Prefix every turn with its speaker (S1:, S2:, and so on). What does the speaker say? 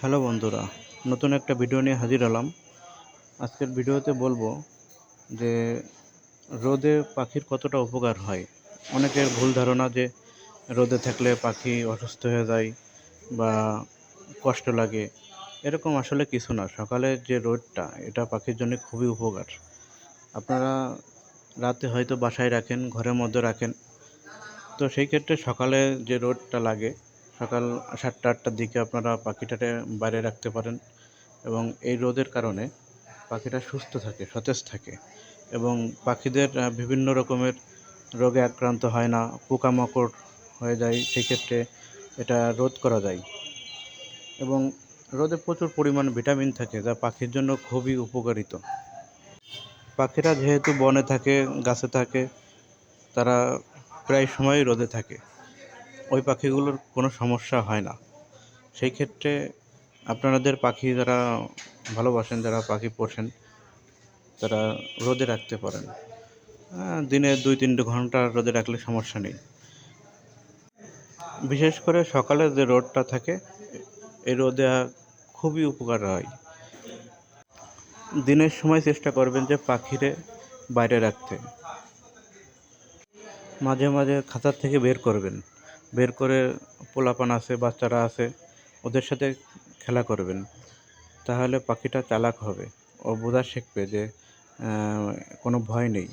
S1: Hello বন্ধুরা, নতুন একটা ভিডিও নিয়ে হাজির হলাম। আজকের ভিডিওতে বলব যে রোদে পাখির কতটা উপকার হয়। অনেকের ভুল ধারণা যে রোদে থাকলে পাখি অসুস্থ হয়ে যায় বা কষ্ট লাগে, এরকম আসলে কিছু না। সকালে যে রোদটা, এটা পাখির জন্য খুবই উপকার। আপনারা রাতে হয়তো বাসায় রাখেন, ঘরের মধ্যে রাখেন। তো সেই ক্ষেত্রে সকালে যে রোদটা লাগে সকাল সাতটা, আটটার দিকে আপনারা পাখিটাকে বাইরে রাখতে পারেন এবং এই রোদের কারণে পাখিটা সুস্থ থাকে, সতেজ থাকে এবং পাখিদের বিভিন্ন রকমের রোগে আক্রান্ত হয় না, পোকামাকড় হয়ে যায়, সেক্ষেত্রে এটা রোধ করা যায় এবং রোদে প্রচুর পরিমাণ ভিটামিন থাকে যা পাখির জন্য খুবই উপকারিত। পাখিরা যেহেতু বনে থাকে, গাছে থাকে, তারা প্রায় সময়ই রোদে থাকে। ওই পাখিগুলোর কোনো সমস্যা হয় না। সেই ক্ষেত্রে আপনাদের পাখি যারা ভালোবাসেন, যারা পাখি পোষেন, তারা রোদে রাখতে পারেন। দিনে দুই তিনটে ঘণ্টা রোদে রাখলে সমস্যা নেই। বিশেষ করে সকালে যে রোদটা থাকে, এই রোদে খুবই উপকার হয়। দিনের সময় চেষ্টা করবেন যে পাখিরে বাইরে রাখতে। মাঝে মাঝে খাঁচার থেকে বের করবেন। বের করে পোলাপান আছে, বাচ্চারা আছে, ওদের সাথে খেলা করবেন। তাহলে পাখিটা চালাক হবে। ও বোঝা শিখবে যে কোনো ভয় নেই।